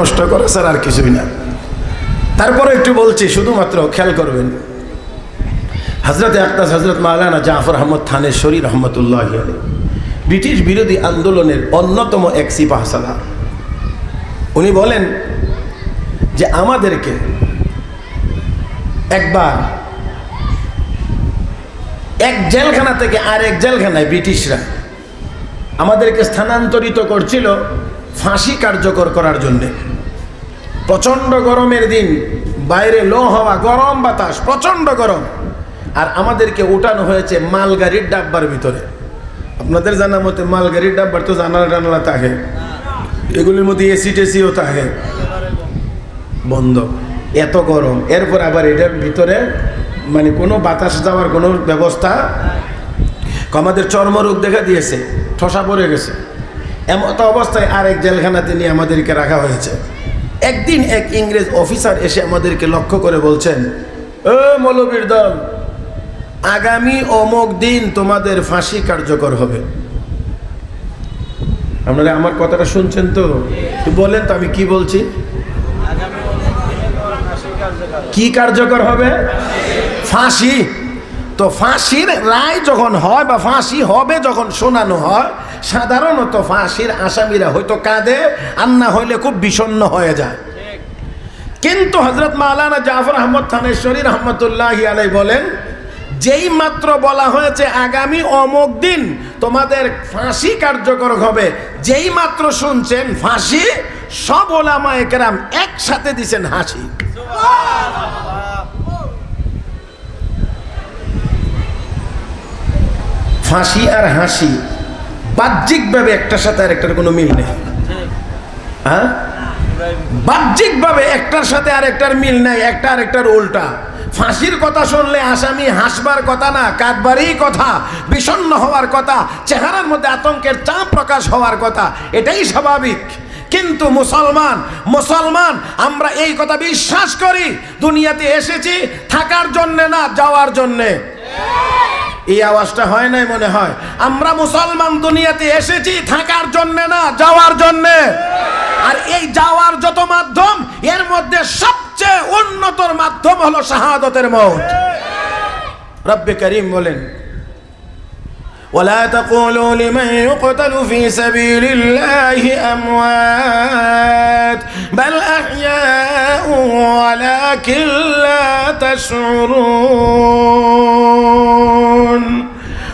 নষ্ট করা স্যার, আর কিছুই না। তারপরে একটু বলছি, শুধুমাত্র খেয়াল করবেন। হজরত আক্তাস হজরত মাওলানা জাফর আহমদ থানেশ্বরী রহমতুল্লাহ আলী ব্রিটিশ বিরোধী আন্দোলনের অন্যতম এক সিপাহ সালার উনি বলেন যে, আমাদেরকে একবার এক জেলখানা থেকে আর এক জেলখানায় ব্রিটিশরা আমাদেরকে স্থানান্তরিত করছিল ফাঁসি কার্যকর করার জন্যে। প্রচণ্ড গরমের দিন, বাইরে লো হওয়া, গরম বাতাস, প্রচণ্ড গরম। আর আমাদেরকে উঠানো হয়েছে মালগাড়ির ডাব্বার ভিতরে। আপনাদের জানা মতে মালগাড়ির ডাব্বার তো জানালা টানালা থাকে। এগুলির মধ্যে এসি টেসিও থাকে। বন্ধ। এত গরম। এরপর আবার এটার ভিতরে মানে কোনো বাতাস যাওয়ার কোনো ব্যবস্থা আমাদের চর্মরোগ দেখা দিয়েছে। ঠসা পড়ে গেছে। এমত অবস্থায় আরেক জেলখানাতে নিয়ে আমাদেরকে রাখা হয়েছে। একদিন এক ইংরেজ অফিসার এসে আমাদেরকে লক্ষ্য করে বলছেন ও মৌলবীর দল, আগামী অমুক দিন তোমাদের ফাঁসি কার্যকর হবে। আপনারা আমার কথাটা শুনছেন তো? বলেন তো আমি কি বলছি? কি কার্যকর হবে? ফাঁসি। তো ফাঁসির রায় যখন হয় বা ফাঁসি হবে যখন শোনানো হয়, সাধারণত ফাঁসির আসামিরা হয়তো কাঁদে আর না হইলে খুব বিষণ্ণ হয়ে যায়। কিন্তু হজরত মাওলানা জাফর আহমদ থানেশ্বরী রহমতুল্লাহ আলাই বলেন, যেই মাত্র বলা হয়েছে আগামী অমুক দিন তোমাদের ফাঁসি কার্যকর হবে, যেই মাত্র শুনছেন ফাঁসি, সব ওলামা একরাম একসাথে দিছেন হাসি। ফাঁসি আর হাসি বাহ্যিকভাবে একটার সাথে আর একটার কোনো মিল নেই। হ্যাঁ? বাহ্যিকভাবে একটার সাথে আর একটার মিল নাই, একটা আর একটার উল্টা। ফাঁসির কথা শুনলে আসামি হাসবার কথা না, কাঁদবারই কথা, বিষণ্ণ হওয়ার কথা, চেহারার মধ্যে আতঙ্কের চাপ প্রকাশ হওয়ার কথা, এটাই স্বাভাবিক। কিন্তু মুসলমান মুসলমান, আমরা এই কথা বিশ্বাস করি, দুনিয়াতে এসেছি, থাকার জন্যে না, যাওয়ার জন্যে। এই আওয়াজটা হয় নাই মনে হয় আমরা মুসলমান দুনিয়াতে এসেছি থাকার জন্য না যাওয়ার জন্য আর এই যাওয়ার যত মাধ্যম এর মধ্যে সবচেয়ে উন্নতর মাধ্যম হলো শাহাদতের মত রব্বে করিম বলেন ولا تقولوا لمن يقتل في سبيل الله أموات بل أحياء ولكن لا تشعرون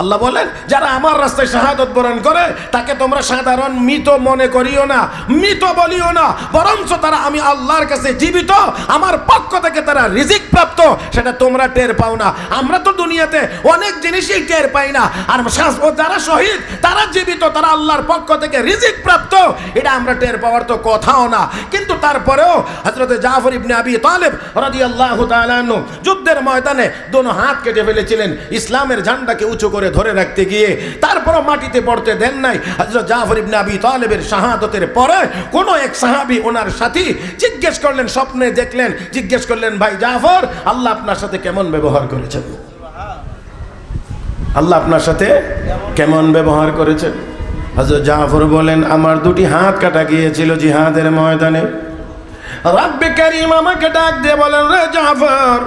আল্লাহ বলেন, যারা আমার রাস্তায় শাহাদত বরণ করে, তাকে তোমরা সাধারণ মৃত মনে করিও না, মৃত বলিও না, বরঞ্চ তারা আমি আল্লাহর কাছে জীবিত, আমার পক্ষ থেকে তারা রিজিক প্রাপ্ত, সেটা তোমরা টের পাও না। আমরা তো দুনিয়াতে অনেক জিনিসই টের পাই না, আর যারা শহীদ, তারা জীবিত, তারা আল্লাহর পক্ষ থেকে রিজিক প্রাপ্ত, এটা আমরা টের পাওয়ার তো কথাও না। কিন্তু তারপরেও হজরতে জাফর ইবনে আবি তালেব তাআলা আনহু যুদ্ধের ময়দানে দোনো হাত কেটে ফেলেছিলেন, ইসলামের ঝান্ডাকে উঁচু করে ধরে রাখতে গিয়ে তারপরও মাটিতে পড়তে দেন নাই। হজরত জাফর ইবনে আবি তালেবের শাহাদতের পরে কোন এক সাহাবি ওনার সাথী জিজ্ঞেস করলেন, স্বপ্নে দেখলেন, জিজ্ঞেস করলেন, ভাই জাফর, আল্লাহ আপনার সাথে কেমন ব্যবহার করেছেন? আল্লাহ আপনার সাথে কেমন ব্যবহার করেছেন? হজরত জাফর বলেন, আমার দুটি হাত কাটা গিয়েছিল জিহাদের ময়দানে। রাব্বে কারিম আমাকে ডাক দিয়ে বলেন, রে জাফর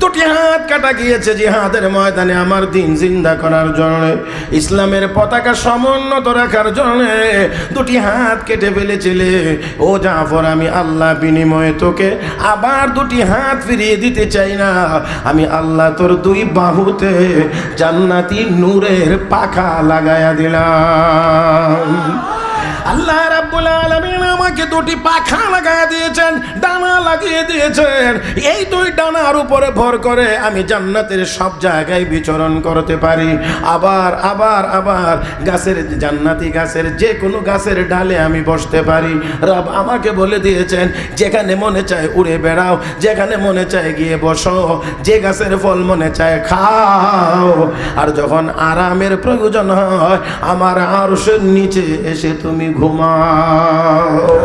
দুটি হাত কাটা গিয়েছে জিহাদের ময়দানে আমার দিন জিন্দা করার জন্য। ইসলামের পতাকা সমুন্নত রাখার জন্য দুটি হাত কেটে ফেলেছিলে। ও জাফর, আমি আল্লাহ বিনিময়ে তোকে আবার দুটি হাত ফিরিয়ে দিতে চাই না। আমি আল্লাহ তোর দুই বাহুতে জান্নাতি নূরের পাখা লাগায়া দিলাম। আল্লাহ রাব্বুল আলামিন আমাকে দুটি পাখা লাগায় দিয়েছেন, ডানা লাগিয়ে দিয়েছেন। এই দুই ডানার উপরে ভর করে আমি জান্নাতের সব জায়গায় বিচরণ করতে পারি। আবার আবার আবার গাছের, জান্নাতি গাছের যে কোনো গাছের ডালে আমি বসতে পারি। রব আমাকে বলে দিয়েছেন, যেখানে মনে চায় উড়ে বেড়াও, যেখানে মনে চায় গিয়ে বসো, যে গাছের ফল মনে চায় খাও। আর যখন আরামের প্রয়োজন হয়, আমার আরশের নিচে এসে তুমি ঘুমাও।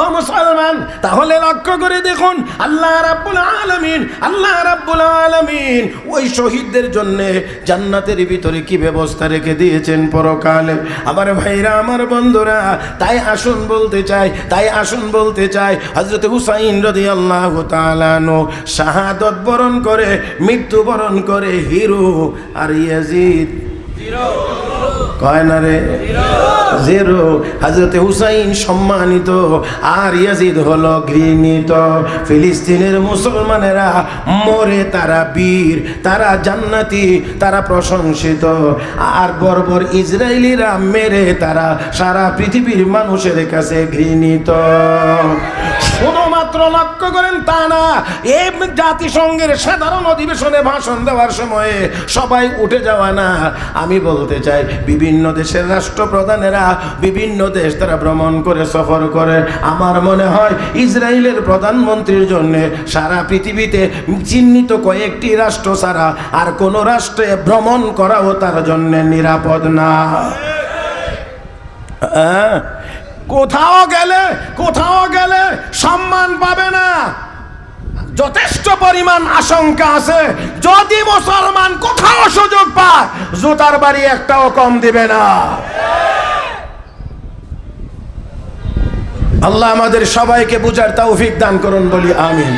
ও মুসলমান, তাহলে লক্ষ্য করে দেখুন, আল্লাহ রাব্বুল আলামিন, আল্লাহ রাব্বুল আলামিন ওই শহীদদের জন্য জান্নাতের ভিতরে কি ব্যবস্থা রেখে দিয়েছেন পরকালে। আমার ভাইরা, আমার বন্ধুরা, তাই আসুন বলতে চাই, তাই আসুন বলতে চাই হজরত হুসাইন রদি আল্লাহ তালানো শাহাদত বরণ করে, মৃত্যুবরণ করে হিরো আর ইয়াজিদ। কয় না রে? জিরো। হাজরতে হুসাইন সম্মানিত। আর ইয়াজিদ হলো ঘৃণিত। ফিলিস্তিনের মুসলমানেরা মরে তারা বীর, তারা জান্নাতি, তারা প্রশংসিত। আর বর্বর ইসরায়েলিরা মেরে তারা সারা পৃথিবীর মানুষের কাছে ঘৃণিত। শুধুমাত্র লক্ষ্য করেন তা না। এই জাতিসংঘের সাধারণ অধিবেশনে ভাষণ দেওয়ার সময়ে সবাই উঠে যাওয়া না। আমি বলতে চাই, বিভিন্ন দেশের রাষ্ট্রপ্রধানেরা বিভিন্ন দেশ তারা ভ্রমণ করে সফর করে। আমার মনে হয়, ইসরায়েলের প্রধানমন্ত্রীর জন্য সারা পৃথিবীতে চিহ্নিত কয়েকটি রাষ্ট্র ছাড়া আর কোনো রাষ্ট্রে ভ্রমণ করাও তার জন্য নিরাপদ না। হ্যাঁ? কোথাও গেলে কোথাও গেলে সম্মান পাবে না। যথেষ্ট পরিমাণ আশঙ্কা আছে। যদি মুসলমান কোথাও সুযোগ পায়, জুতার বাড়ি একটাও কম দিবে না। আল্লাহ আমাদের সবাইকে বুঝার তৌফিক দান করুন, বলি আমিন।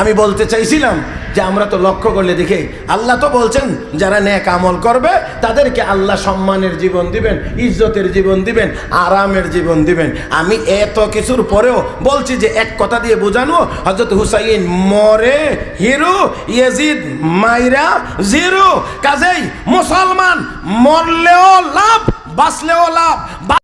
আমি বলতে চাইছিলাম যে আমরা তো লক্ষ্য করলে দেখে, আল্লাহ তো বলছেন, যারা ন্যাক আমল করবে, তাদেরকে আল্লাহ সম্মানের জীবন দিবেন, ইজ্জতের জীবন দিবেন, আরামের জীবন দিবেন। আমি এত কিছুর পরেও বলছি যে এক কথা দিয়ে বোঝানো হজরত হুসাইন মরে, হিরো, ইয়েজিদ মাইরা, জিরো, কাজেই মুসলমান মরলেও লাভ, বাঁচলেও লাভ